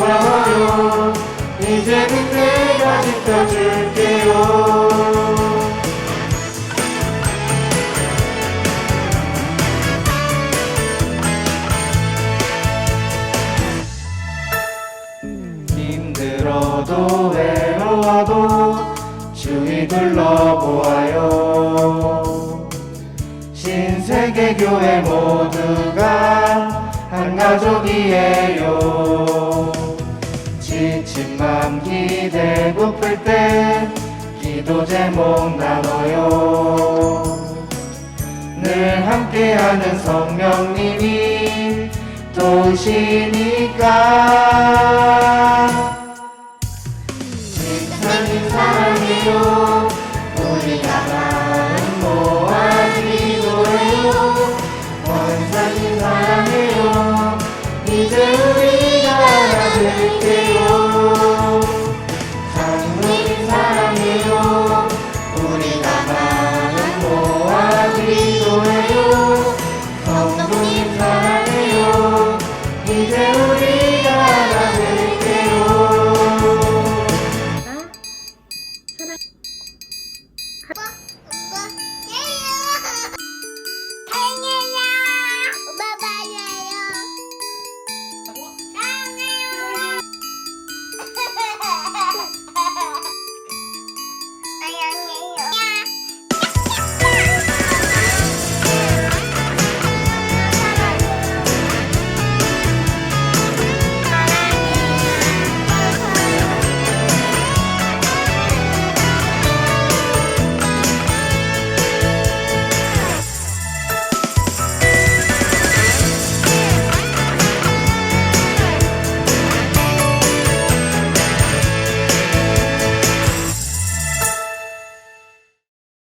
고마워요. 이제는 내가 지켜줄게요. 힘들어도 외로워도 주위 둘러보아요. 신세계 교회 모두가 한 가족이에요. 기대 고플 때 기도 제목 나눠요. 늘 함께하는 성령님이 도우시니까